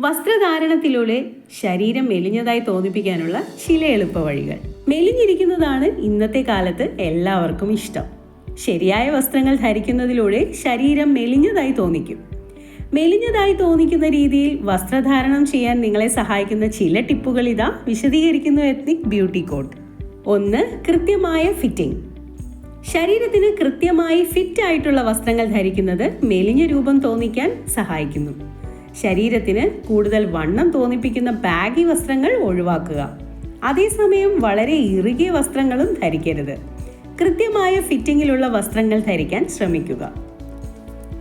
വസ്ത്രധാരണത്തിലൂടെ ശരീരം മെലിഞ്ഞതായി തോന്നിപ്പിക്കാനുള്ള ചില എളുപ്പ വഴികൾ മെലിഞ്ഞിരിക്കുന്നതാണ് ഇന്നത്തെ കാലത്ത് എല്ലാവർക്കും ഇഷ്ടം. ശരിയായ വസ്ത്രങ്ങൾ ധരിക്കുന്നതിലൂടെ ശരീരം മെലിഞ്ഞതായി തോന്നിക്കും. മെലിഞ്ഞതായി തോന്നിക്കുന്ന രീതിയിൽ വസ്ത്രധാരണം ചെയ്യാൻ നിങ്ങളെ സഹായിക്കുന്ന ചില ടിപ്പുകൾ ഇതാ വിശദീകരിക്കുന്നു എത്നിക് ബ്യൂട്ടി കോഡ് ഒന്ന് കൃത്യമായ ഫിറ്റിംഗ് ശരീരത്തിന് കൃത്യമായി ഫിറ്റ് ആയിട്ടുള്ള വസ്ത്രങ്ങൾ ധരിക്കുന്നത് മെലിഞ്ഞ രൂപം തോന്നിക്കാൻ സഹായിക്കുന്നു. ശരീരത്തിന് കൂടുതൽ വണ്ണം തോന്നിപ്പിക്കുന്ന ബാഗി വസ്ത്രങ്ങൾ ഒഴിവാക്കുക. അതേസമയം വളരെ ഇറുകിയ വസ്ത്രങ്ങളും ധരിക്കരുത്. കൃത്യമായ ഫിറ്റിങ്ങിലുള്ള വസ്ത്രങ്ങൾ ധരിക്കാൻ ശ്രമിക്കുക.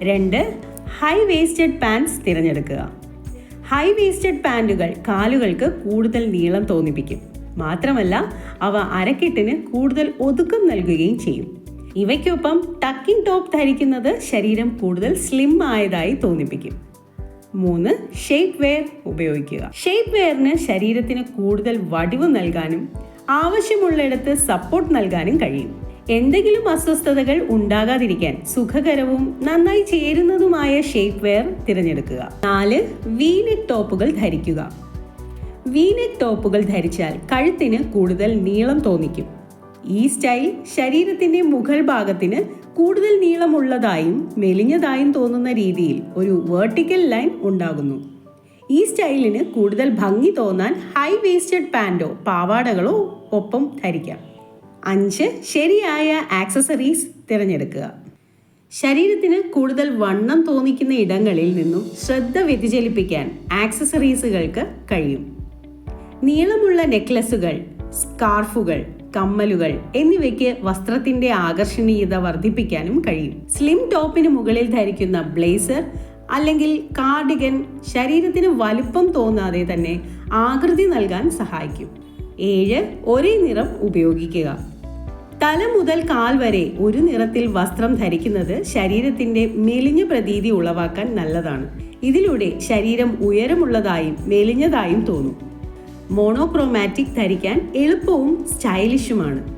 രണ്ട് ഹൈ വേസ്റ്റഡ് പാൻസ് തിരഞ്ഞെടുക്കുക. ഹൈ വേസ്റ്റഡ് പാന്റുകൾ കാലുകൾക്ക് കൂടുതൽ നീളം തോന്നിപ്പിക്കും. മാത്രമല്ല അവ അരക്കെട്ടിന് കൂടുതൽ ഒതുക്കം നൽകുകയും ചെയ്യും. ഇവയ്ക്കൊപ്പം ടക്കിംഗ് ടോപ്പ് ധരിക്കുന്നത് ശരീരം കൂടുതൽ സ്ലിം ആയതായി തോന്നിപ്പിക്കും. മൂന്ന് ഷേപ്പ് വെയർ ഉപയോഗിക്കുക. ഷേപ്പ് വെയറിന് ശരീരത്തിന് കൂടുതൽ വടിവ് നൽകാനും ആവശ്യമുള്ളിടത്ത് സപ്പോർട്ട് നൽകാനും കഴിയും. എന്തെങ്കിലും അസ്വസ്ഥതകൾ ഉണ്ടാകാതിരിക്കാൻ സുഖകരവും നന്നായി ചേരുന്നതുമായ ഷേപ്പ് വെയർ തിരഞ്ഞെടുക്കുക. നാല് വീനെക് ടോപ്പുകൾ ധരിക്കുക. വീനെക് ടോപ്പുകൾ ധരിച്ചാൽ കഴുത്തിന് കൂടുതൽ നീളം തോന്നിക്കും. ഈ സ്റ്റൈൽ ശരീരത്തിന്റെ മുകൾ ഭാഗത്തിന് കൂടുതൽ നീളമുള്ളതായും മെലിഞ്ഞതായും തോന്നുന്ന രീതിയിൽ ഒരു വേർട്ടിക്കൽ ലൈൻ ഉണ്ടാകുന്നു. ഈ സ്റ്റൈലിന് കൂടുതൽ ഭംഗി തോന്നാൻ ഹൈ വേസ്റ്റഡ് പാന്റോ പാവാടകളോ ഒപ്പം ധരിക്കാം. അഞ്ച് ശരിയായ ആക്സസറീസ് തിരഞ്ഞെടുക്കുക. ശരീരത്തിന് കൂടുതൽ വണ്ണം തോന്നിക്കുന്ന ഇടങ്ങളിൽ നിന്നും ശ്രദ്ധ വ്യതിചലിപ്പിക്കാൻ ആക്സസറീസുകൾക്ക് കഴിയും. നീളമുള്ള നെക്ലസുകൾ സ്കാർഫുകൾ കമ്മലുകൾ എന്നിവയ്ക്ക് വസ്ത്രത്തിന്റെ ആകർഷണീയത വർദ്ധിപ്പിക്കാനും കഴിയും. സ്ലിം ടോപ്പിന് മുകളിൽ ധരിക്കുന്ന ബ്ലേസർ അല്ലെങ്കിൽ കാർഡിഗൻ ശരീരത്തിന് വലുപ്പം തോന്നാതെ തന്നെ ആകൃതി നൽകാൻ സഹായിക്കും. ഏഴ് ഒരേ നിറം ഉപയോഗിക്കുക. തല മുതൽ കാൽ വരെ ഒരു നിറത്തിൽ വസ്ത്രം ധരിക്കുന്നത് ശരീരത്തിന്റെ മെലിഞ്ഞ പ്രതീതി ഉളവാക്കാൻ നല്ലതാണ്. ഇതിലൂടെ ശരീരം ഉയരമുള്ളതായും മെലിഞ്ഞതായും തോന്നും. മോണോക്രോമാറ്റിക് ധരിക്കാൻ എളുപ്പവും സ്റ്റൈലിഷുമാണ്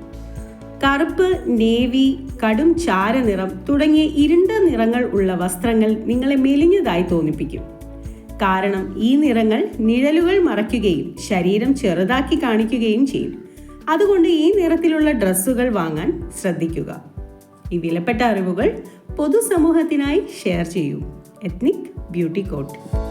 കറുപ്പ് നേവി കടും ചാരനിറം തുടങ്ങിയ ഇരുണ്ട നിറങ്ങൾ ഉള്ള വസ്ത്രങ്ങൾ നിങ്ങളെ മെലിഞ്ഞതായി തോന്നിപ്പിക്കും. കാരണം ഈ നിറങ്ങൾ നിഴലുകൾ മറയ്ക്കുകയും ശരീരം ചെറുതാക്കി കാണിക്കുകയും ചെയ്യും. അതുകൊണ്ട് ഈ നിറത്തിലുള്ള ഡ്രസ്സുകൾ വാങ്ങാൻ ശ്രദ്ധിക്കുക. ഈ വിലപ്പെട്ട അറിവുകൾ പൊതുസമൂഹത്തിനായി ഷെയർ ചെയ്യൂ. Ethnic beauty coat.